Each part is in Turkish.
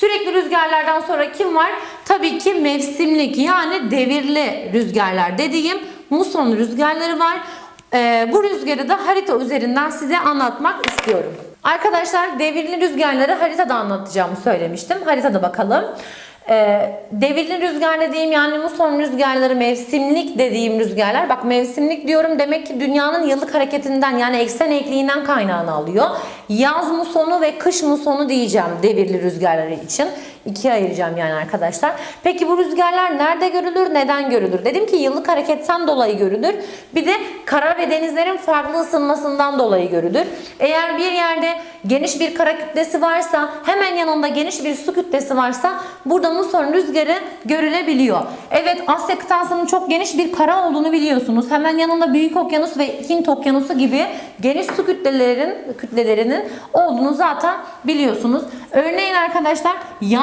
Sürekli rüzgarlardan sonra kim var? Tabii ki mevsimlik yani devirli rüzgarlar dediğim muson rüzgarları var. Ee, bu rüzgarı da harita üzerinden size anlatmak istiyorum. Arkadaşlar devirli rüzgarları haritada anlatacağımı söylemiştim. Haritada bakalım. Ee, devirli rüzgar dediğim yani muson rüzgarları mevsimlik dediğim rüzgarlar. Bak mevsimlik diyorum demek ki dünyanın yıllık hareketinden yani eksen eğikliğinden kaynağını alıyor. Yaz musonu ve kış musonu diyeceğim devirli rüzgarları için. İkiye ayıracağım yani arkadaşlar. Peki bu rüzgarlar nerede görülür, neden görülür? Dedim ki yıllık hareketten dolayı görülür. Bir de kara ve denizlerin farklı ısınmasından dolayı görülür. Eğer bir yerde geniş bir kara kütlesi varsa, hemen yanında geniş bir su kütlesi varsa burada muson rüzgarı görülebiliyor. Evet Asya kıtasının çok geniş bir kara olduğunu biliyorsunuz. Hemen yanında Büyük Okyanus ve Hint Okyanusu gibi geniş su kütlelerin kütlelerinin olduğunu zaten biliyorsunuz. Örneğin arkadaşlar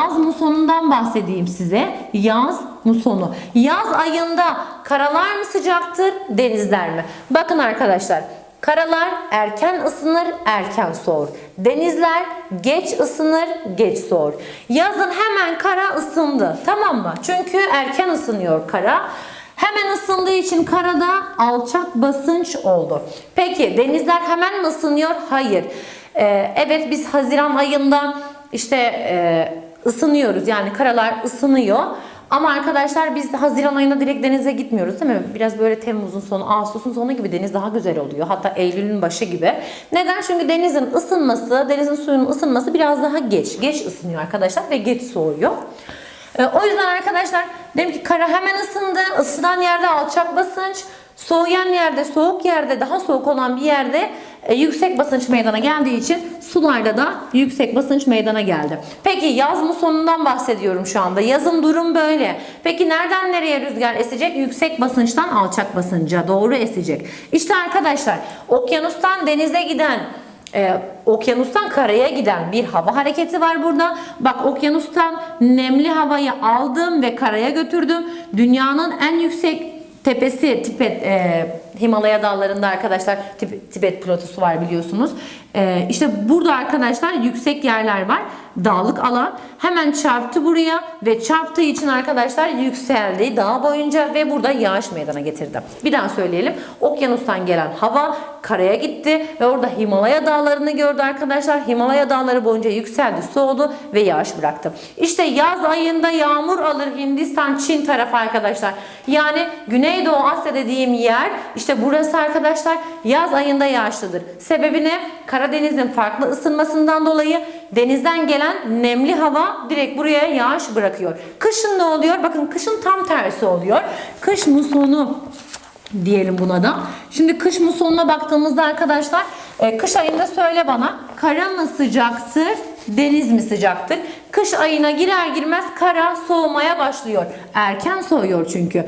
yaz musonundan bahsedeyim size. Yaz musonu. Yaz ayında karalar mı sıcaktır, denizler mi? Bakın arkadaşlar. Karalar erken ısınır, erken soğur. Denizler geç ısınır, geç soğur. Yazın hemen kara ısındı. Tamam mı? Çünkü erken ısınıyor kara. Hemen ısındığı için karada alçak basınç oldu. Peki denizler hemen mi ısınıyor? Hayır. Ee, evet biz Haziran ayında işte e, ısınıyoruz. Yani karalar ısınıyor. Ama arkadaşlar biz Haziran ayında direkt denize gitmiyoruz değil mi? Biraz böyle Temmuz'un sonu, Ağustos'un sonu gibi deniz daha güzel oluyor. Hatta Eylül'ün başı gibi. Neden? Çünkü denizin ısınması, denizin suyunun ısınması biraz daha geç. Geç ısınıyor arkadaşlar ve geç soğuyor. Ee, o yüzden arkadaşlar dedim ki kara hemen ısındı. Isınan yerde alçak basınç, soğuyan yerde, soğuk yerde, daha soğuk olan bir yerde e, yüksek basınç meydana geldiği için sularda da yüksek basınç meydana geldi. Peki yaz musonundan bahsediyorum şu anda. Yazın durum böyle. Peki nereden nereye rüzgar esecek? Yüksek basınçtan alçak basınca doğru esecek. İşte arkadaşlar okyanustan denize giden ee, okyanustan karaya giden bir hava hareketi var burada. Bak okyanustan nemli havayı aldım ve karaya götürdüm. Dünyanın en yüksek tepesi Tibet e, Himalaya dağlarında arkadaşlar Tib- Tibet platosu var biliyorsunuz. E, işte burada arkadaşlar yüksek yerler var. Dağlık alan hemen çarptı buraya ve çarptığı için arkadaşlar yükseldi dağ boyunca ve burada yağış meydana getirdi. Bir daha söyleyelim. Okyanustan gelen hava karaya gitti ve orada Himalaya dağlarını gördü arkadaşlar. Himalaya dağları boyunca yükseldi, soğudu ve yağış bıraktı. İşte yaz ayında yağmur alır Hindistan, Çin tarafı arkadaşlar. Yani Güneydoğu Asya dediğim yer işte burası arkadaşlar yaz ayında yağışlıdır. Sebebi ne? Karadeniz'in farklı ısınmasından dolayı denizden gelen nemli hava direkt buraya yağış bırakıyor. Kışın ne oluyor? Bakın kışın tam tersi oluyor. Kış musonu diyelim buna da. Şimdi kış musonuna baktığımızda arkadaşlar e, kış ayında söyle bana kara mı sıcaktır deniz mi sıcaktır? Kış ayına girer girmez kara soğumaya başlıyor. Erken soğuyor çünkü.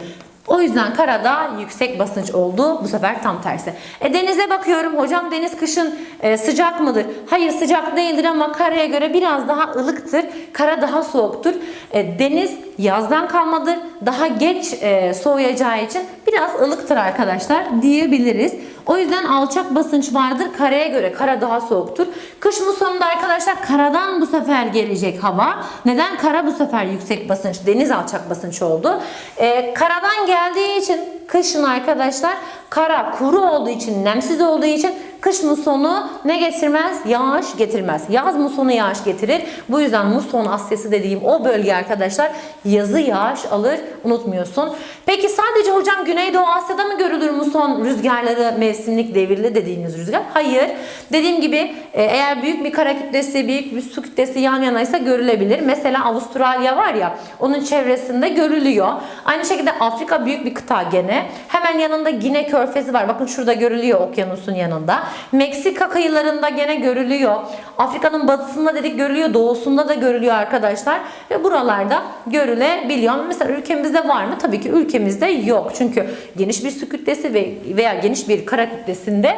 O yüzden karada yüksek basınç oldu. Bu sefer tam tersi. E denize bakıyorum. Hocam deniz kışın e, sıcak mıdır? Hayır sıcak değildir ama karaya göre biraz daha ılıktır. Kara daha soğuktur. E, deniz yazdan kalmadır. Daha geç e, soğuyacağı için biraz ılıktır arkadaşlar diyebiliriz. O yüzden alçak basınç vardır karaya göre. Kara daha soğuktur. Kış musonunda arkadaşlar karadan bu sefer gelecek hava. Neden? Kara bu sefer yüksek basınç, deniz alçak basınç oldu. Ee, karadan geldiği için kışın arkadaşlar kara kuru olduğu için, nemsiz olduğu için kış musonu ne getirmez? Yağış getirmez. Yaz musonu yağış getirir. Bu yüzden muson Asyası dediğim o bölge arkadaşlar yazı yağış alır. Unutmuyorsun. Peki sadece hocam Güneydoğu Asya'da mı görülür muson rüzgarları mevsimlik devirli dediğimiz rüzgar? Hayır. Dediğim gibi e, eğer büyük bir kara kütlesi, büyük bir su kütlesi yan yanaysa görülebilir. Mesela Avustralya var ya onun çevresinde görülüyor. Aynı şekilde Afrika büyük bir kıta gene. Hemen yanında Gine Körfezi var. Bakın şurada görülüyor okyanusun yanında. Meksika kıyılarında gene görülüyor. Afrika'nın batısında dedik görülüyor. Doğusunda da görülüyor arkadaşlar. Ve buralarda görülebiliyor. Mesela ülkemizde var mı? Tabii ki ülkemizde yok. Çünkü geniş bir su kütlesi ve veya geniş bir kara kütlesinde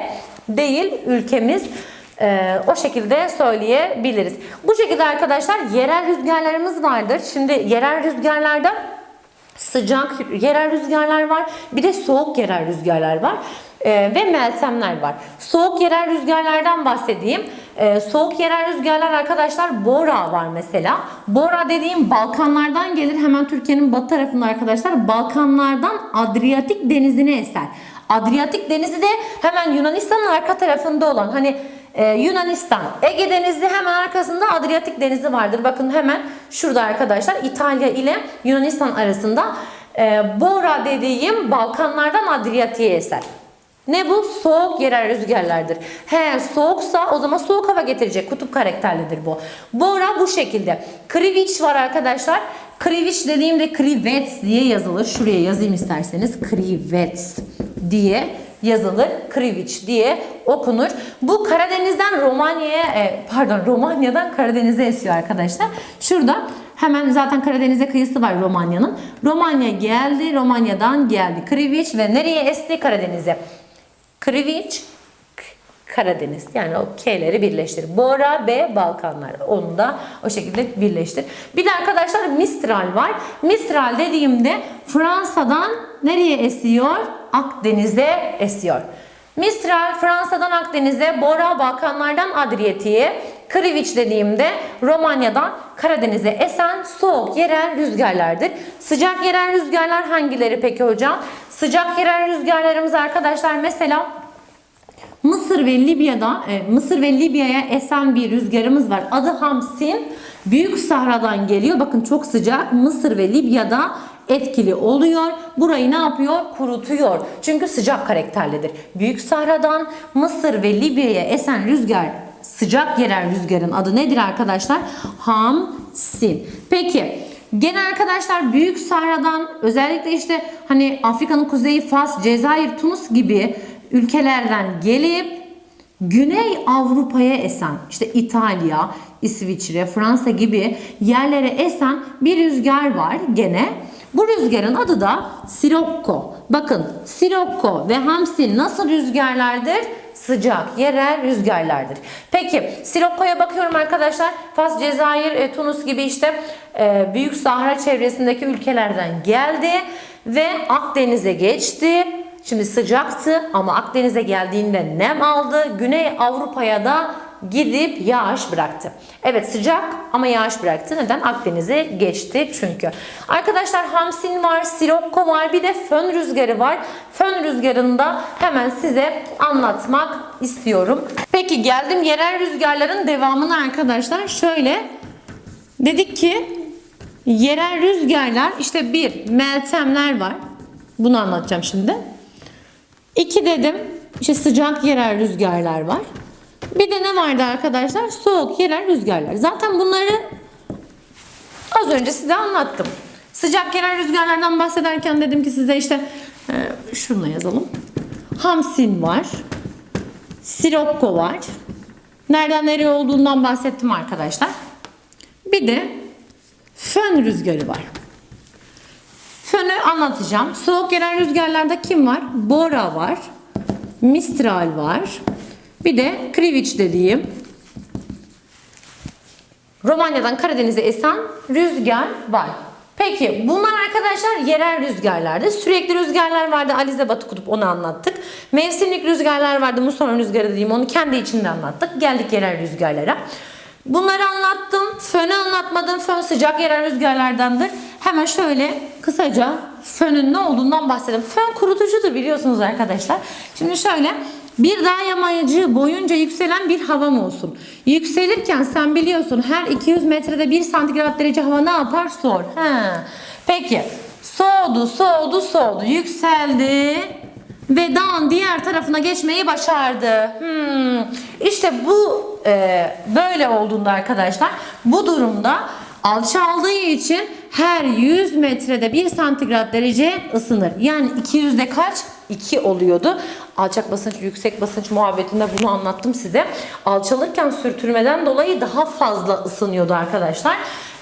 değil ülkemiz. Ee, o şekilde söyleyebiliriz. Bu şekilde arkadaşlar yerel rüzgarlarımız vardır. Şimdi yerel rüzgarlarda sıcak yerel rüzgarlar var. Bir de soğuk yerel rüzgarlar var. Ee, ve meltemler var. Soğuk yerel rüzgarlardan bahsedeyim. Ee, soğuk yerel rüzgarlar arkadaşlar Bora var mesela. Bora dediğim Balkanlardan gelir. Hemen Türkiye'nin batı tarafında arkadaşlar. Balkanlardan Adriyatik denizine eser. Adriyatik denizi de hemen Yunanistan'ın arka tarafında olan hani ee, Yunanistan, Ege Denizi hemen arkasında Adriyatik Denizi vardır. Bakın hemen şurada arkadaşlar İtalya ile Yunanistan arasında e, Bora dediğim Balkanlardan Adriyatik'e eser. Ne bu? Soğuk yerel rüzgarlardır. He soğuksa o zaman soğuk hava getirecek. Kutup karakterlidir bu. Bora bu şekilde. Kriviç var arkadaşlar. Kriviç dediğimde krivets diye yazılır. Şuraya yazayım isterseniz. Krivets diye yazılır. Kriviç diye okunur. Bu Karadeniz'den Romanya'ya e, pardon Romanya'dan Karadeniz'e esiyor arkadaşlar. Şurada hemen zaten Karadeniz'e kıyısı var Romanya'nın. Romanya geldi. Romanya'dan geldi. Kriviç ve nereye esti? Karadeniz'e. Kriviç Karadeniz. Yani o K'leri birleştir. Bora B Balkanlar. Onu da o şekilde birleştir. Bir de arkadaşlar Mistral var. Mistral dediğimde Fransa'dan nereye esiyor? Akdeniz'e esiyor. Mistral Fransa'dan Akdeniz'e, Bora Balkanlardan Adriyatik'e, Kriviç dediğimde Romanya'dan Karadeniz'e esen soğuk yerel rüzgarlardır. Sıcak yerel rüzgarlar hangileri peki hocam? Sıcak yerel rüzgarlarımız arkadaşlar mesela Mısır ve Libya'da e, Mısır ve Libya'ya esen bir rüzgarımız var. Adı Hamsin. Büyük Sahra'dan geliyor. Bakın çok sıcak. Mısır ve Libya'da etkili oluyor. Burayı ne yapıyor? Kurutuyor. Çünkü sıcak karakterlidir. Büyük Sahra'dan Mısır ve Libya'ya esen rüzgar sıcak yerel rüzgarın adı nedir arkadaşlar? Hamsin. Peki Gene arkadaşlar Büyük Sahra'dan özellikle işte hani Afrika'nın kuzeyi Fas, Cezayir, Tunus gibi ülkelerden gelip Güney Avrupa'ya esen işte İtalya, İsviçre, Fransa gibi yerlere esen bir rüzgar var gene. Bu rüzgarın adı da Sirocco. Bakın Sirocco ve Hamsin nasıl rüzgarlardır? Sıcak, yerel rüzgarlardır. Peki Sirocco'ya bakıyorum arkadaşlar. Fas, Cezayir, e, Tunus gibi işte e, Büyük Sahra çevresindeki ülkelerden geldi ve Akdeniz'e geçti. Şimdi sıcaktı ama Akdeniz'e geldiğinde nem aldı. Güney Avrupa'ya da gidip yağış bıraktı. Evet sıcak ama yağış bıraktı. Neden? Akdeniz'e geçti çünkü. Arkadaşlar Hamsin var, Sirocco var, bir de fön rüzgarı var. Fön rüzgarını da hemen size anlatmak istiyorum. Peki geldim yerel rüzgarların devamını arkadaşlar. Şöyle dedik ki yerel rüzgarlar işte bir meltemler var. Bunu anlatacağım şimdi. İki dedim işte sıcak yerel rüzgarlar var. Bir de ne vardı arkadaşlar? Soğuk yerel rüzgarlar. Zaten bunları az önce size anlattım. Sıcak yerel rüzgarlardan bahsederken dedim ki size işte e, şunu yazalım. Hamsin var. Sirocco var. Nereden nereye olduğundan bahsettim arkadaşlar. Bir de fön rüzgarı var. Fönü anlatacağım. Soğuk gelen rüzgarlarda kim var? Bora var. Mistral var. Bir de Kriviç dediğim Romanya'dan Karadeniz'e esen rüzgar var. Peki bunlar arkadaşlar yerel rüzgarlardı. Sürekli rüzgarlar vardı. Alize Batı Kutup onu anlattık. Mevsimlik rüzgarlar vardı. Muson rüzgarı dediğim onu kendi içinde anlattık. Geldik yerel rüzgarlara. Bunları anlattım. Fönü anlatmadım. Fön sıcak yerel rüzgarlardandır. Hemen şöyle kısaca fönün ne olduğundan bahsedelim. Fön kurutucudur biliyorsunuz arkadaşlar. Şimdi şöyle bir dağ yamacı boyunca yükselen bir havam olsun. Yükselirken sen biliyorsun her 200 metrede 1 santigrat derece hava ne yapar? Soğur. He. Peki soğudu, soğudu, soğudu. Yükseldi ve dağın diğer tarafına geçmeyi başardı. Hmm. İşte bu e, böyle olduğunda arkadaşlar bu durumda alçaldığı için her 100 metrede 1 santigrat derece ısınır. Yani 200'de kaç? 2 oluyordu. Alçak basınç, yüksek basınç muhabbetinde bunu anlattım size. Alçalırken sürtünmeden dolayı daha fazla ısınıyordu arkadaşlar.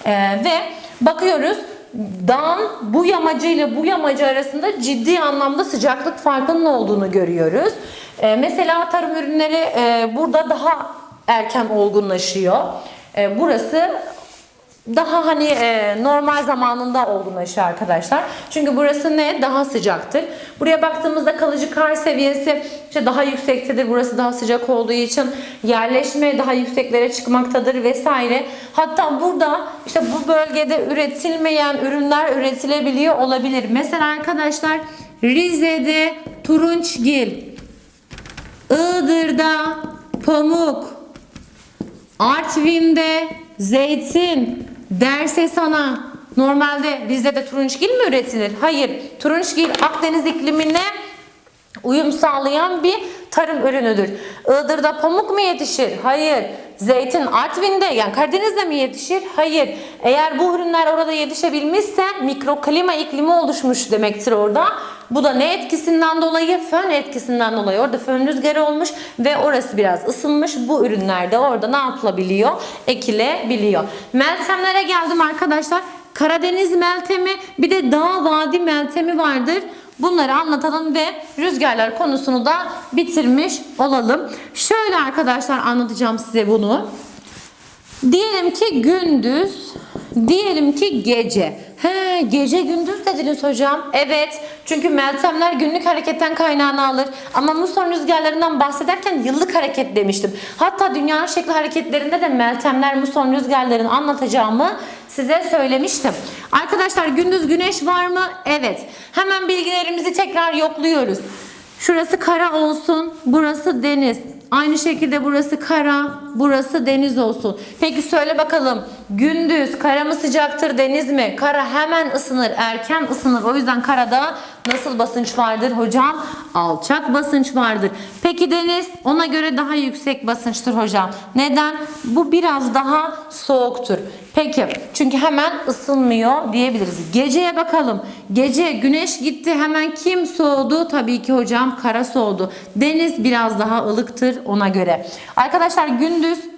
Ee, ve bakıyoruz dağın bu yamacı ile bu yamacı arasında ciddi anlamda sıcaklık farkının olduğunu görüyoruz. Ee, mesela tarım ürünleri e, burada daha erken olgunlaşıyor. E, burası daha hani e, normal zamanında olgunlaşıyor arkadaşlar. Çünkü burası ne? Daha sıcaktır. Buraya baktığımızda kalıcı kar seviyesi işte daha yüksektedir. Burası daha sıcak olduğu için yerleşme daha yükseklere çıkmaktadır vesaire. Hatta burada işte bu bölgede üretilmeyen ürünler üretilebiliyor olabilir. Mesela arkadaşlar Rize'de turunçgil, Iğdır'da pamuk, Artvin'de zeytin derse sana normalde Rize'de turunçgil mi üretilir? Hayır. Turunçgil Akdeniz iklimine uyum sağlayan bir tarım ürünüdür. Iğdır'da pamuk mu yetişir? Hayır. Zeytin Artvin'de yani Karadeniz'de mi yetişir? Hayır. Eğer bu ürünler orada yetişebilmişse mikroklima iklimi oluşmuş demektir orada. Bu da ne etkisinden dolayı? Fön etkisinden dolayı. Orada fön rüzgarı olmuş ve orası biraz ısınmış. Bu ürünler de orada ne yapılabiliyor? Ekilebiliyor. Meltemlere geldim arkadaşlar. Karadeniz meltemi bir de dağ vadi meltemi vardır. Bunları anlatalım ve rüzgarlar konusunu da bitirmiş olalım. Şöyle arkadaşlar anlatacağım size bunu. Diyelim ki gündüz, diyelim ki gece. He, gece gündüz dediniz hocam. Evet, çünkü meltemler günlük hareketten kaynağını alır. Ama muson rüzgarlarından bahsederken yıllık hareket demiştim. Hatta dünyanın şekli hareketlerinde de meltemler, muson rüzgarlarını anlatacağımı size söylemiştim. Arkadaşlar gündüz güneş var mı? Evet. Hemen bilgilerimizi tekrar yokluyoruz. Şurası kara olsun, burası deniz. Aynı şekilde burası kara, burası deniz olsun. Peki söyle bakalım gündüz kara mı sıcaktır deniz mi? Kara hemen ısınır, erken ısınır. O yüzden karada nasıl basınç vardır hocam? Alçak basınç vardır. Peki deniz ona göre daha yüksek basınçtır hocam. Neden? Bu biraz daha soğuktur. Peki çünkü hemen ısınmıyor diyebiliriz. Geceye bakalım. Gece güneş gitti hemen kim soğudu? Tabii ki hocam kara soğudu. Deniz biraz daha ılıktır ona göre. Arkadaşlar gündüz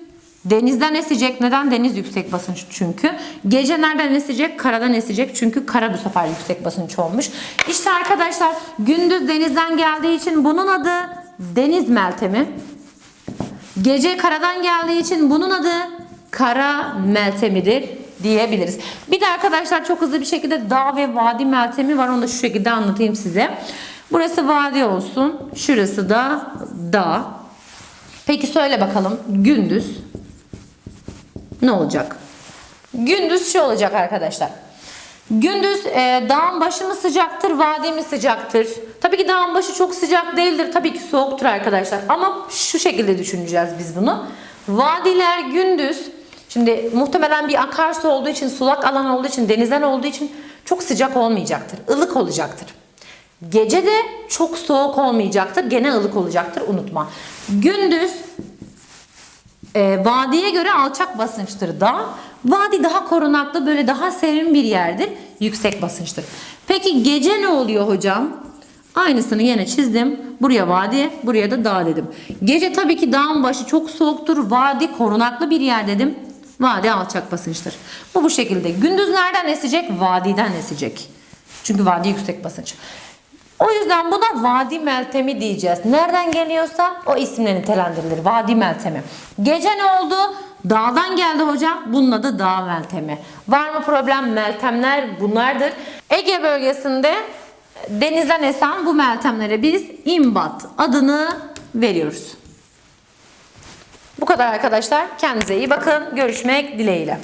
denizden esecek. Neden? Deniz yüksek basınç çünkü. Gece nereden esecek? Karadan esecek. Çünkü kara bu sefer yüksek basınç olmuş. İşte arkadaşlar gündüz denizden geldiği için bunun adı deniz meltemi. Gece karadan geldiği için bunun adı kara meltemidir diyebiliriz. Bir de arkadaşlar çok hızlı bir şekilde dağ ve vadi meltemi var. Onu da şu şekilde anlatayım size. Burası vadi olsun. Şurası da dağ. Peki söyle bakalım gündüz ne olacak? Gündüz şu olacak arkadaşlar. Gündüz e, dağın başı mı sıcaktır, vadi mi sıcaktır? Tabii ki dağın başı çok sıcak değildir. Tabii ki soğuktur arkadaşlar. Ama şu şekilde düşüneceğiz biz bunu. Vadiler gündüz, şimdi muhtemelen bir akarsu olduğu için, sulak alan olduğu için, denizden olduğu için çok sıcak olmayacaktır. ılık olacaktır. Gece de çok soğuk olmayacaktır. Gene ılık olacaktır. Unutma. Gündüz e, vadiye göre alçak basınçtır dağ. Vadi daha korunaklı böyle daha serin bir yerdir. Yüksek basınçtır. Peki gece ne oluyor hocam? Aynısını yine çizdim. Buraya vadi, buraya da dağ dedim. Gece tabii ki dağın başı çok soğuktur. Vadi korunaklı bir yer dedim. Vadi alçak basınçtır. Bu bu şekilde. Gündüz nereden esecek? Vadiden esecek. Çünkü vadi yüksek basınç. O yüzden buna vadi meltemi diyeceğiz. Nereden geliyorsa o isimle nitelendirilir. Vadi meltemi. Gece ne oldu? Dağdan geldi hocam. Bunun adı dağ meltemi. Var mı problem? Meltemler bunlardır. Ege bölgesinde denizden esen bu meltemlere biz imbat adını veriyoruz. Bu kadar arkadaşlar. Kendinize iyi bakın. Görüşmek dileğiyle.